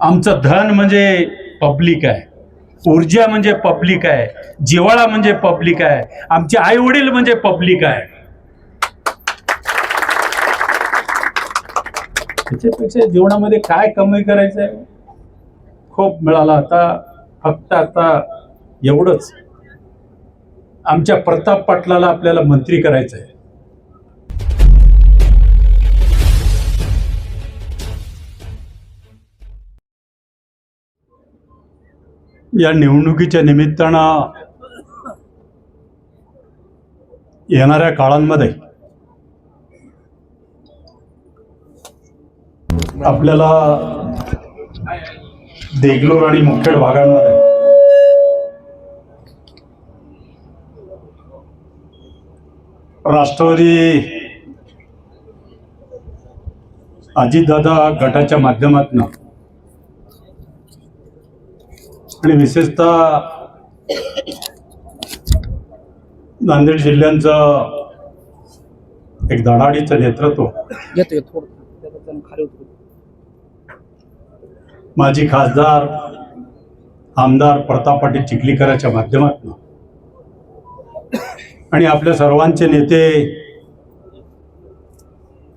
आमचं धन म्हणजे पब्लिक आहे. ऊर्जा म्हणजे पब्लिक आहे. जिवाळा म्हणजे पब्लिक आहे. आमचे आई वडील म्हणजे पब्लिक आहे. त्याच्यापेक्षा जीवनामध्ये काय कमाई करायचं आहे खूप मिळाला आता. फक्त आता एवढंच. आमच्या प्रताप पाटलाला आपल्याला मंत्री करायचं आहे या निवडणुकीच्या निमित्तानं येणाऱ्या काळांमध्ये आपल्याला देगलूर आणि मुखेड भागांमध्ये राष्ट्रवादी अजितदादा गटाच्या माध्यमातून आणि विशेषतः नांदेड जिल्ह्यांचं एक धडाडीचं नेतृत्व. माजी खासदार आमदार प्रताप पाटील चिखलीकराच्या माध्यमातून. आणि आपल्या सर्वांचे नेते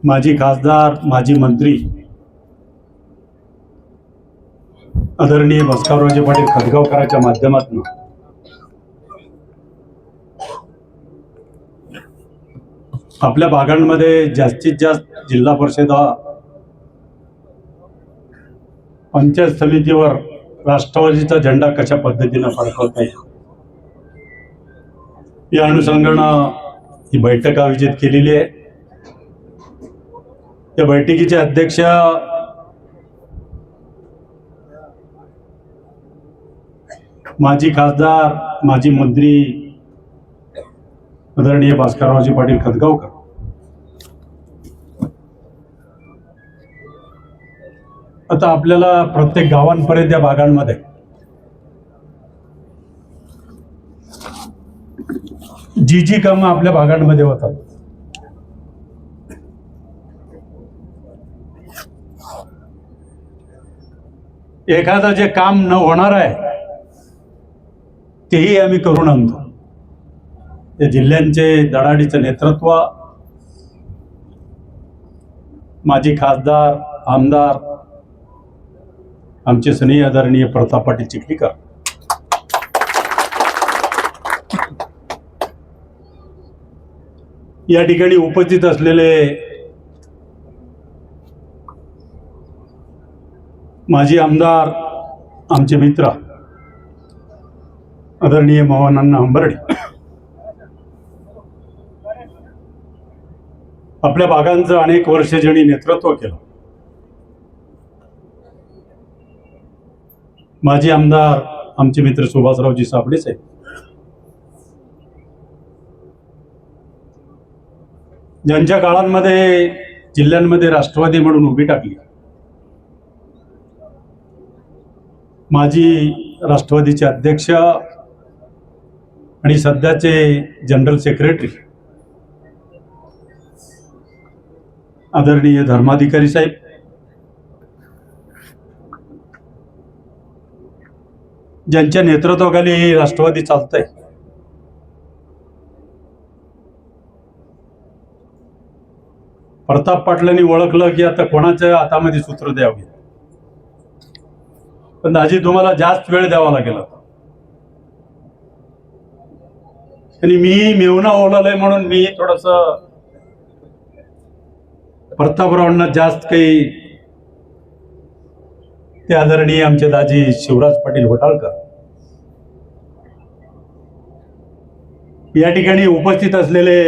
माजी खासदार माजी मंत्री आदरणीय बसकावरावजी पाटील खतगावकरांच्या माध्यमातून. आपल्या भागांमध्ये जास्तीत जास्त जिल्हा परिषदा पंचायत समितीवर राष्ट्रवादीचा झेंडा कशा पद्धतीनं फडकवता येईल या अनुषंगानं ही बैठक आयोजित केलेली आहे. या बैठकीचे अध्यक्ष माजी खासदार माजी मंत्री आदरणीय भास्कररावजी पाटील खतगावकर आता आपल्याला प्रत्येक गावांपर्यंत या भागांमध्ये जी जी कामं आपल्या भागांमध्ये होतात. एखादं जे काम न होणार आहे तेही आम्ही करून आणतो. या जिल्ह्यांचे दडाडीचं नेतृत्व माजी खासदार आमदार आमचे सनी आदरणीय प्रताप पाटील चिखलीकर. या ठिकाणी उपस्थित असलेले माजी आमदार आमचे मित्र आदरणीय मोहन हंबर्डे आपल्या भागांचं अनेक वर्ष ज्यांनी नेतृत्व केलं माजी आमदार आमचे मित्र सुभाषरावजी साबळे आहे ज्यांच्या काळांमध्ये जिल्ह्यांमध्ये राष्ट्रवादी म्हणून उभी टाकली माजी राष्ट्रवादीचे अध्यक्ष आणि सध्याचे जनरल सेक्रेटरी आदरणीय धर्माधिकारी साहेब. ज्यांच्या नेतृत्वाखाली राष्ट्रवादी राष्ट्रवादी चालतंय. प्रताप पाटलांनी ओळखलं की आता कोणाच्या हातामध्ये सूत्र द्यावे? पण आजी तुम्हाला जास्त वेळ द्यावा लागेल आता आणि मी मेवना ओलालय म्हणून मी थोडस प्रतापरावांना जास्त काही ते आदरणीय आमचे दाजी शिवराज पाटील होटाळकर या ठिकाणी उपस्थित असलेले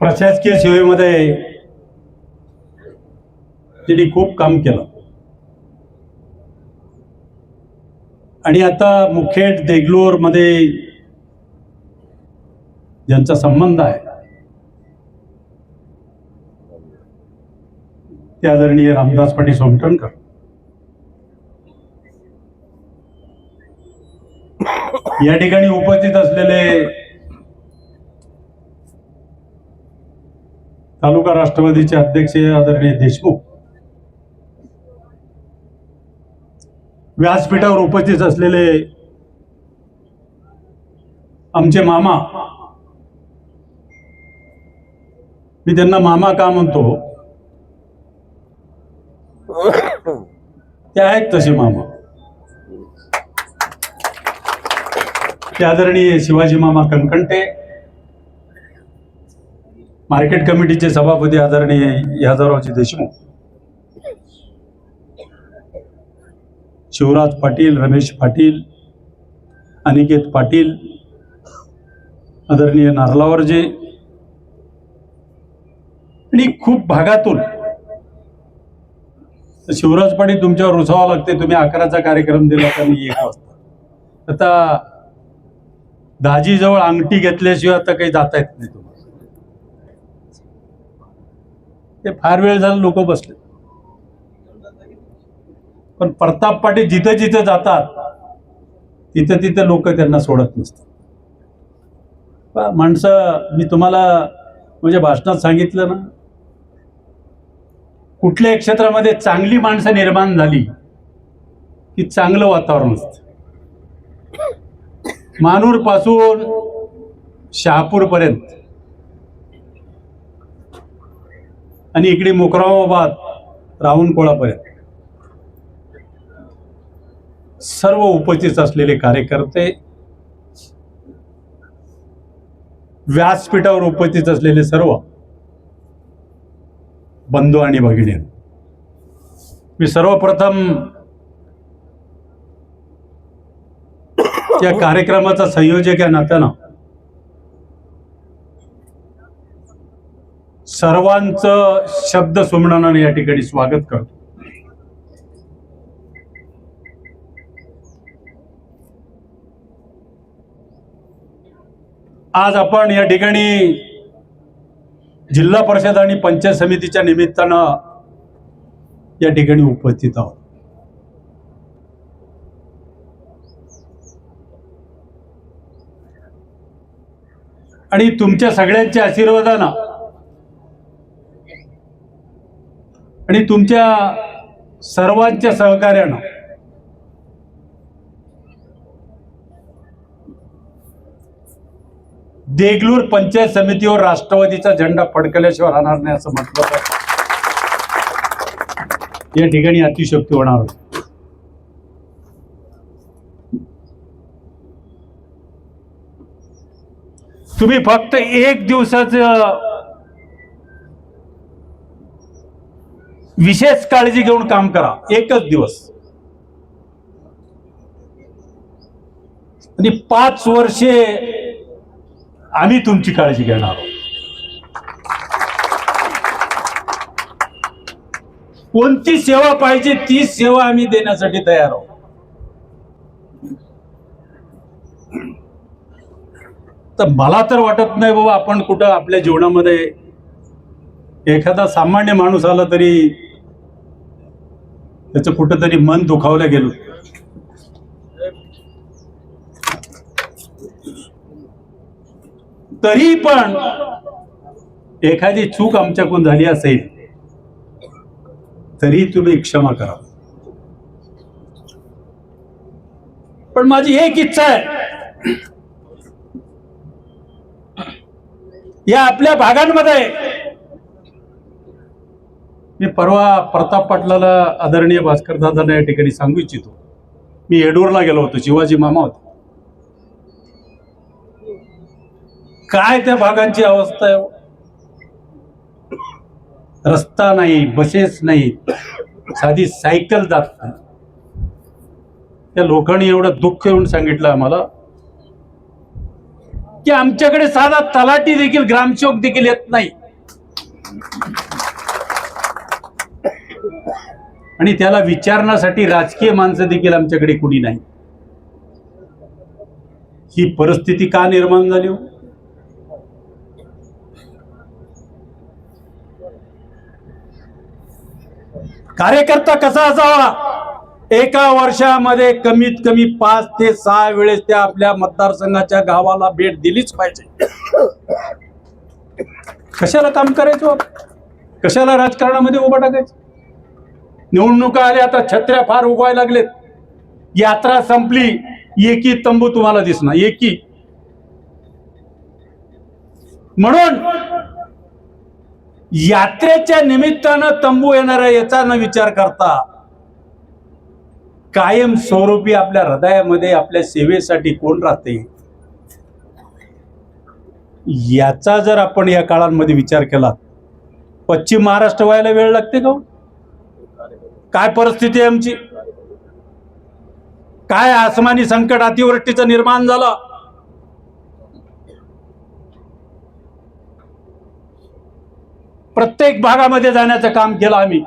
प्रशासकीय सेवेमध्ये त्यांनी खूप काम केलं. आणि आता मुखेड देगलोरमध्ये ज्यांचा संबंध आहे ते आदरणीय रामदास पाटील सोमटणकर. या ठिकाणी उपस्थित असलेले तालुका राष्ट्रवादीचे अध्यक्ष आदरणीय देशमुख व्यासपीठावर उपस्थित असलेले आमचे मामा. मी त्यांना मामा का म्हणतो? ते आहेत तसे मामा. ते आदरणीय शिवाजी मामा कणकंटे मार्केट कमिटीचे सभापती आदरणीय यादवरावजी देशमुख. शिवराज पाटील रमेश पाटील अनिकेत पाटील आदरणीय नारलावरजे. आणि खूप भागातून शिवराज पाटील तुमच्यावर रुसावं लागते तुम्ही अकराचा कार्यक्रम दिला तर मी एक वाजता. आता दाजीजवळ अंगठी घेतल्याशिवाय आता काही जाता येत नाही तुम्हाला. ते फार वेळ झाला लोक बसले पण प्रताप पाटील जिथं जिथं जातात तिथं तिथं लोक त्यांना सोडत नसतात. माणसं मी तुम्हाला म्हणजे भाषणात सांगितलं ना कुठल्याही क्षेत्रामध्ये चांगली माणसं निर्माण झाली की चांगलं वातावरण असतं. मानूरपासून शहापूर पर्यंत आणि इकडे मोकरामाबाद रावणकोळापर्यंत सर्व उपस्थित असलेले कार्यकर्ते व्यासपीठावर उपस्थित असलेले सर्व बंधू आणि भगिनी मी सर्वप्रथम या कार्यक्रमाचा संयोजक या नात्यानं सर्वांचं शब्द सुमनानं या ठिकाणी स्वागत करतो. आज आपण या ठिकाणी जिल्हा परिषद आणि पंचायत समितीच्या निमित्तानं या ठिकाणी उपस्थित आहोत. आणि तुमच्या सगळ्यांच्या आशीर्वादानं आणि तुमच्या सर्वांच्या सहकार्यानं देगलूर पंचायत समितीवर राष्ट्रवादीचा झेंडा फडकल्याशिवाय राहणार नाही असं म्हटलं तर. या ठिकाणी अतिशक्ती होणार तुम्ही फक्त एक दिवसाचं विशेष काळजी घेऊन काम करा. एकच दिवस. आणि पाच वर्षे आम्ही तुमची काळजी घेणार आहोत. कोणती सेवा पाहिजे ती सेवा आम्ही देण्यासाठी तयार आहोत. तर मला तर वाटत नाही बाबा आपण कुठं आपल्या जीवनामध्ये एखादा सामान्य माणूस आला तरी त्याचं कुठंतरी मन दुखावलं गेलो. तरी पण एखादी चूक आमच्याकडून झाली असेल तरी तुम्ही क्षमा करा. पण माझी एक इच्छा आहे. या आपल्या भागांमध्ये मी परवा प्रताप पाटलाला आदरणीय भास्कर दादांना या ठिकाणी सांगू इच्छितो. मी येडूरला गेलो होतो शिवाजी मामा होते. काय त्या भागांची अवस्था आहे? रस्ता नाही बसेस नाही. साधी सायकल जात नाही. त्या लोकांनी एवढं दुःख येऊन सांगितलं आम्हाला. की आमच्याकडे साधा तलाठी देखील ग्रामसेवक देखील येत नाही. आणि त्याला विचारण्यासाठी राजकीय माणसं देखील आमच्याकडे कुणी नाही. ही परिस्थिती का निर्माण झाली हो? कार्यकर्ता कसा असावा? एका वर्षामध्ये कमीत कमी पाच ते सहा वेळेस त्या आपल्या मतदारसंघाच्या गावाला भेट दिलीच पाहिजे. कशाला काम करायचो? कशाला राजकारणामध्ये उभं टाकायचं? निवडणुका आल्या आता छत्र्या फार उगवायला लागलेत. यात्रा संपली एकी तंबू तुम्हाला दिसणार एकी. म्हणून यात्रेच्या निमित्तानं तंबू येणार याचा न विचार करता कायम स्वरूपी आपल्या हृदयामध्ये आपल्या सेवेसाठी कोण राहते? याचा जर आपण या काळांमध्ये विचार केला पश्चिम महाराष्ट्र व्हायला वेळ लागते का हो? काय परिस्थिती आहे आमची? काय आसमानी संकट अतिवृष्टीचं निर्माण झालं? प्रत्येक भागामध्ये जाण्याचं काम केलं आम्ही.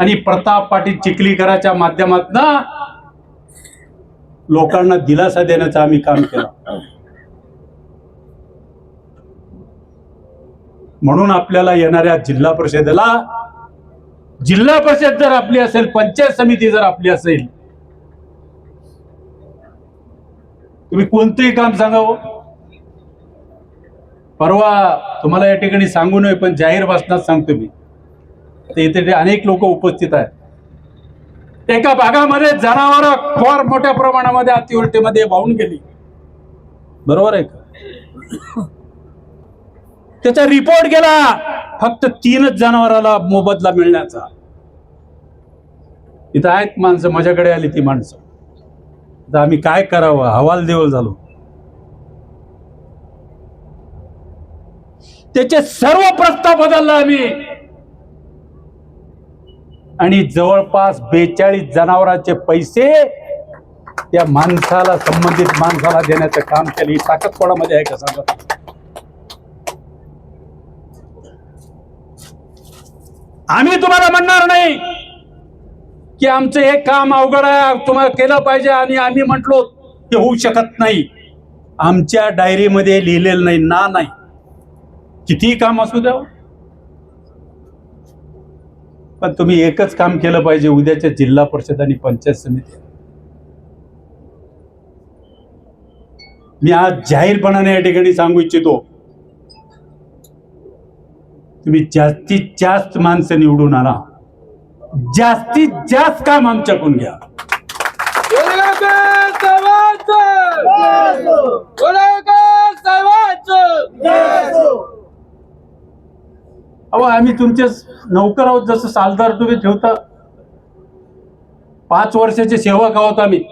आणि प्रताप पाटील चिखलीकराच्या माध्यमातून लोकांना दिलासा देण्याचं आम्ही काम केलं. म्हणून आपल्याला येणाऱ्या जिल्हा परिषदेला जिल्हा परिषद जर आपली असेल पंचायत समिती जर आपली असेल तुम्ही कोणतंही काम सांगावं हो. परवा तुम्हाला या ठिकाणी सांगू नये पण जाहीर भाषणात सांगतो मी. ते इथे अनेक लोक उपस्थित आहेत. एका भागामध्ये जनावर फार मोठ्या प्रमाणामध्ये अतिवृष्टीमध्ये वाहून गेली. बरोबर आहे का? त्याचा रिपोर्ट गेला. फक्त तीनच जनावराला मोबदला मिळण्याचा. इथं आहेत माणसं माझ्याकडे आली ती माणसं. तर आम्ही काय करावं? हवाल देवल झालो. त्याचे सर्व प्रस्ताव बदलला आम्ही. आणि जवळपास बेचाळीस जनावरांचे पैसे त्या माणसाला संबंधित माणसाला देण्याचं काम केलं. ही ताकद कोणामध्ये आहे का सांगा? आम्ही तुम्हाला म्हणणार नाही की आमचं हे काम अवघड आहे तुम्हाला केलं पाहिजे आणि आम्ही म्हटलो ते होऊ शकत नाही. आमच्या डायरीमध्ये लिहिलेलं नाही ना नाही. कितीही काम असू द्या पण तुम्ही एकच काम केलं पाहिजे उद्याच्या जिल्हा परिषद आणि पंचायत समिती. मी आज जाहीरपणाने या ठिकाणी सांगू इच्छितो तुम्ही जास्तीत जास्त माणसं निवडून आणा. जास्तीत जास्त काम आमच्याकडून घ्या. अहो आम्ही तुमचे नौकर आहोत जसं सालदार तुम्ही ठेवता. पाच वर्षाचे सेवक आहोत आम्ही.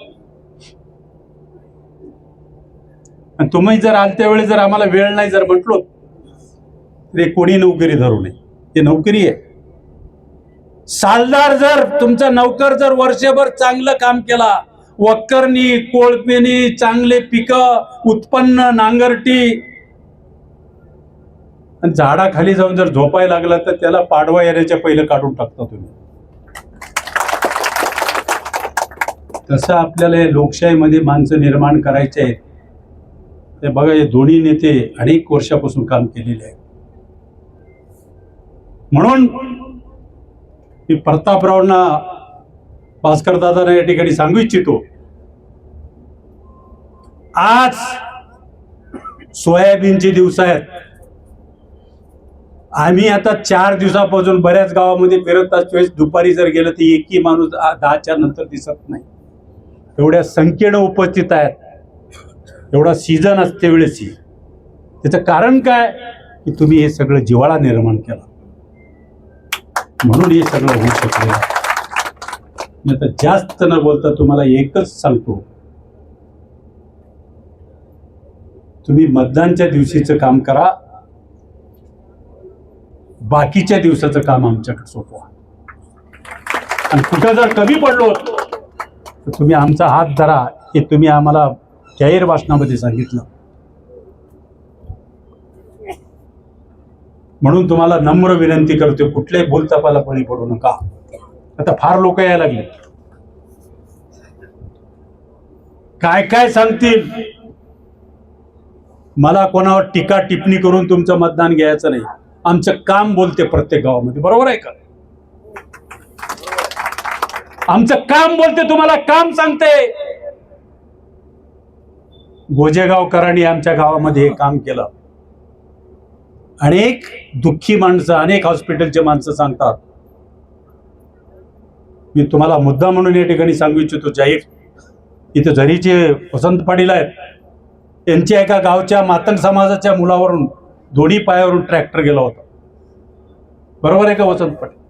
आणि तुम्ही जर आलत्या वेळी जर आम्हाला वेळ नाही जर म्हटलो ते कोणी नोकरी धरू नये. ते नोकरी आहे. सालदार जर तुमचा नौकर जर वर्षभर चांगलं काम केला वक्करणी कोळपेनी चांगले पिकं उत्पन्न नांगरटी आणि झाडाखाली जाऊन जर झोपायला लागला तर त्याला पाडवा येण्याच्या पहिलं काढून टाकता तुम्ही. तसं आपल्याला या लोकशाहीमध्ये माणसं निर्माण करायचे आहेत. ते बघा हे दोन्ही नेते अनेक वर्षापासून काम केलेले आहेत. म्हणून मी प्रतापरावांना भास्कर दादांना या ठिकाणी सांगू इच्छितो आज सोयाबीनचे दिवस आहेत. आम्ही आता चार दिवसापासून बऱ्याच गावामध्ये फिरत असतो. वेळेस दुपारी जर गेलं तर एकही माणूस दहाच्या नंतर दिसत नाही. एवढ्या संख्येनं उपस्थित आहेत. एवढा सीझन असते वेळेसही. त्याचं कारण काय? की तुम्ही हे सगळं जिवाळा निर्माण केला. म्हणून हे सगळं होऊ शकलं मी आता जास्त न बोलता तुम्हाला एकच सांगतो. तुम्ही मतदानच्या दिवशीचं काम करा. बाकीच्या दिवसाचं काम आमच्याकडे सोपं आणि कुठं जर कमी पडलो तर तुम्ही आमचा हात धरा हे तुम्ही आम्हाला जाहीर भाषणामध्ये सांगितलं. म्हणून तुम्हाला नम्र विनंती करतो कुठल्याही भूलतापाला बळी पडू नका. आता फार लोक यायला लागले. काय काय सांगतील? मला कोणावर टीका टिप्पणी करून तुमचं मतदान घ्यायचं नाही. आमचं काम बोलते प्रत्येक गावामध्ये. बरोबर आहे का? आमचं काम बोलते तुम्हाला काम सांगते. गोजेगावकरांनी आमच्या गावामध्ये हे काम केलं. अनेक दुःखी माणसं अनेक हॉस्पिटलचे माणसं सांगतात. मी तुम्हाला मुद्दा म्हणून या ठिकाणी सांगू इच्छितो जाहीर. इथे झरीचे वसंत पाटील आहेत त्यांच्या एका गावच्या मातंग समाजाच्या मुलावरून दोन्ही पायावरून ट्रॅक्टर गेला होता. बरोबर आहे का वसंत पाटील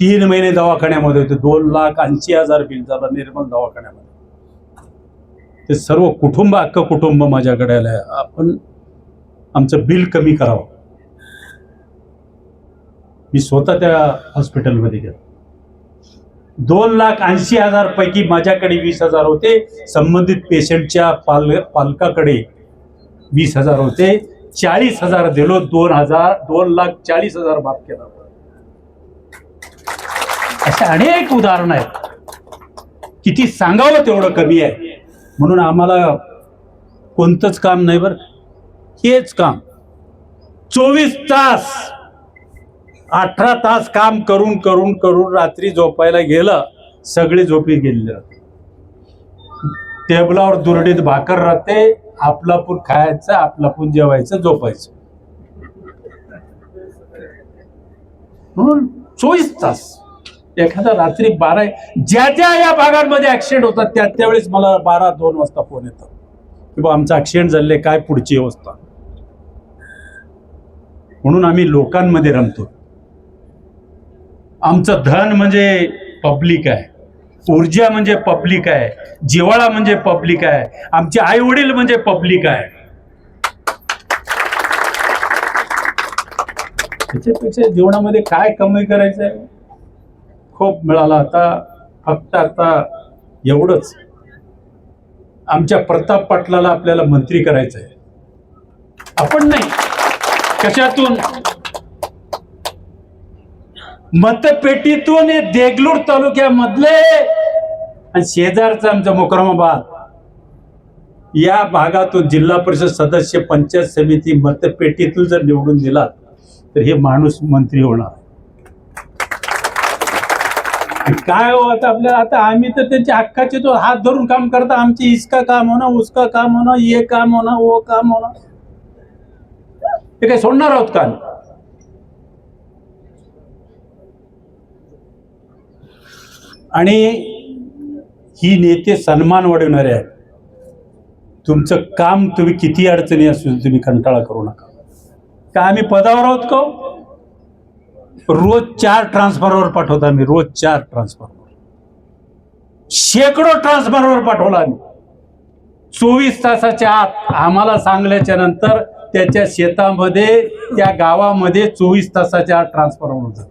तीन महिने दवाखान्यामध्ये होते. दोन लाख ऐंशी हजार बिल झाला निर्मल दवाखान्यामध्ये. ते सर्व कुटुंब अख्खं कुटुंब माझ्याकडे आलंय. आपण आमचं बिल कमी करावं. मी स्वतः त्या हॉस्पिटलमध्ये गेलो. दोन लाख ऐंशी हजार पैकी माझ्याकडे वीस हजार होते. संबंधित पेशंटच्या पाल पालकाकडे वीस हजार होते. चाळीस हजार दिलो दोन हजार दोन लाख चाळीस हजार माफ केला. असे अनेक उदाहरणं आहेत. किती सांगावं तेवढं कमी आहे. म्हणून आम्हाला कोणतंच काम नाही बरं. हेच काम. चोवीस तास अठरा तास काम करून करून करून रात्री झोपायला गेलं सगळी झोपी गेले. टेबलावर दुरडीत भाकर राहते आपला पण खायचा खायचं पण जेवायचं झोपायचं. म्हणून चोवीस तास. एखादा रात्री बारा ज्या ज्या या भागांमध्ये ऍक्सिडेंट होतात त्या त्यावेळेस मला बारा दोन वाजता फोन येतात. की बा आमचा ऍक्सिडेंट झाले काय पुढची अवस्था? म्हणून आम्ही लोकांमध्ये रमतो. आमचं धन म्हणजे पब्लिक आहे. ऊर्जा म्हणजे पब्लिक आहे जिवाळा म्हणजे पब्लिक आहे आमचे आई वडील म्हणजे पब्लिक आहे. त्याच्यापेक्षा जीवनामध्ये काय कमाई करायचं आहे खूप मिळाला. आता फक्त आता एवढंच. आमच्या प्रताप पाटलाला आपल्याला मंत्री करायचं आहे आपण नाही. कशातून? मतपेटीतून हे देगलूर तालुक्यामधले आणि शेजारचा आमचा मोकरमाबाद. या भागातून जिल्हा परिषद सदस्य पंचायत समिती मतपेटीतून जर निवडून दिला तर हे माणूस मंत्री होणार. काय हो आता आपल्याला आता आम्ही तर त्यांच्या हक्काचे तो हात धरून काम करता. आमची इसका काम होणं उसका काम होणं ये काम होणं ओ काम होणं. ते काय सोडणार आहोत का? आणि ही नेते सन्मान वाढवणारे आहेत. तुमचं काम तुम्ही किती अडचणी असू तुम्ही कंटाळा करू नका. का आम्ही पदावर आहोत का हो? रोज चार ट्रान्सफरवर पाठवतो आम्ही रोज चार ट्रान्सफरवर शेकडो ट्रान्सफरवर पाठवला आम्ही. चोवीस तासाच्या आत आम्हाला सांगल्याच्या नंतर त्याच्या शेतामध्ये त्या गावामध्ये चोवीस तासाच्या आत ट्रान्सफरवर होतात.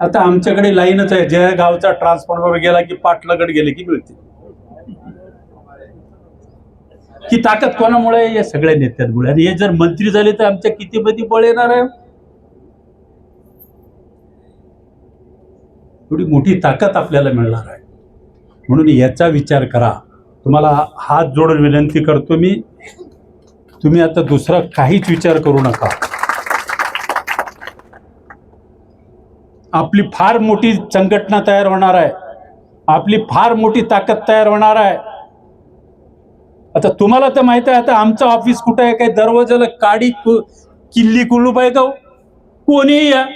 आता आमच्याकडे लाईनच आहे. ज्या गावचा ट्रान्सफॉर्मर गेला की पाटलाकडे गेले की मिळते ही ताकद कोणामुळे या सगळ्या नेत्यांमुळे. आणि हे जर मंत्री झाले तर आमच्या किती मध्ये बळ येणार आहे? थोडी मोठी ताकद आपल्याला मिळणार आहे. म्हणून याचा विचार करा. तुम्हाला हात जोडून विनंती करतो मी. तुम्ही आता दुसरा काहीच विचार करू नका. आपली फार मोठी संघटना तयार होणार आहे. आपली फार मोठी ताकद तयार होणार आहे. आता तुम्हाला तर माहीत आहे आता आमचं ऑफिस कुठं आहे? काय दरवाजाला काडी कु- किल्ली कुलूप आहे का हो? कोणीही या.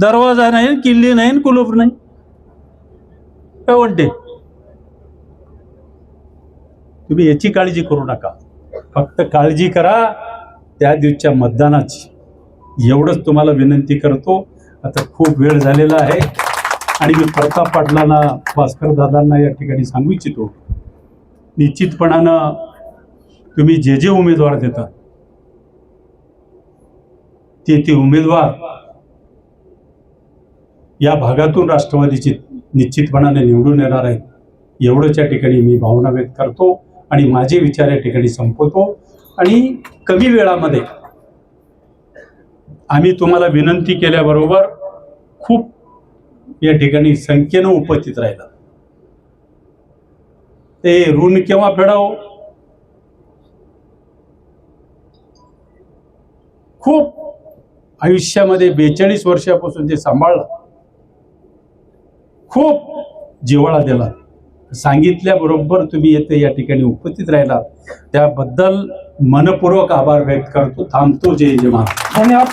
दरवाजा नाही किल्ली नाही कुलूप नाही. काय म्हणते? तुम्ही याची काळजी करू नका. फक्त काळजी करा त्या दिवसच्या मतदानाची. एवढंच तुम्हाला विनंती करतो. आता खूप वेळ झालेला आहे. आणि मी प्रताप पाटलांना भास्कर दादांना या ठिकाणी सांगू इच्छितो. निश्चितपणानं तुम्ही जे जे उमेदवार देता ते ते उमेदवार या भागातून राष्ट्रवादीची निश्चितपणाने निवडून येणार आहेत. एवढंच या ठिकाणी मी भावना व्यक्त करतो आणि माझे विचार या ठिकाणी संपवतो. आणि कमी वेळामध्ये आम्ही तुम्हाला विनंती केल्याबरोबर खूप या ठिकाणी संख्येनं उपस्थित राहिला. ते ऋण केव्हा फेडाव? खूप आयुष्यामध्ये बेचाळीस वर्षापासून ते सांभाळलं. खूप जिव्हाळा दिला. सांगितल्याबरोबर तुम्ही येथे या ठिकाणी उपस्थित राहिलात. त्याबद्दल मनपूर्वक आभार व्यक्त करतो. थांबतो जय जय महाराज धन्यवाद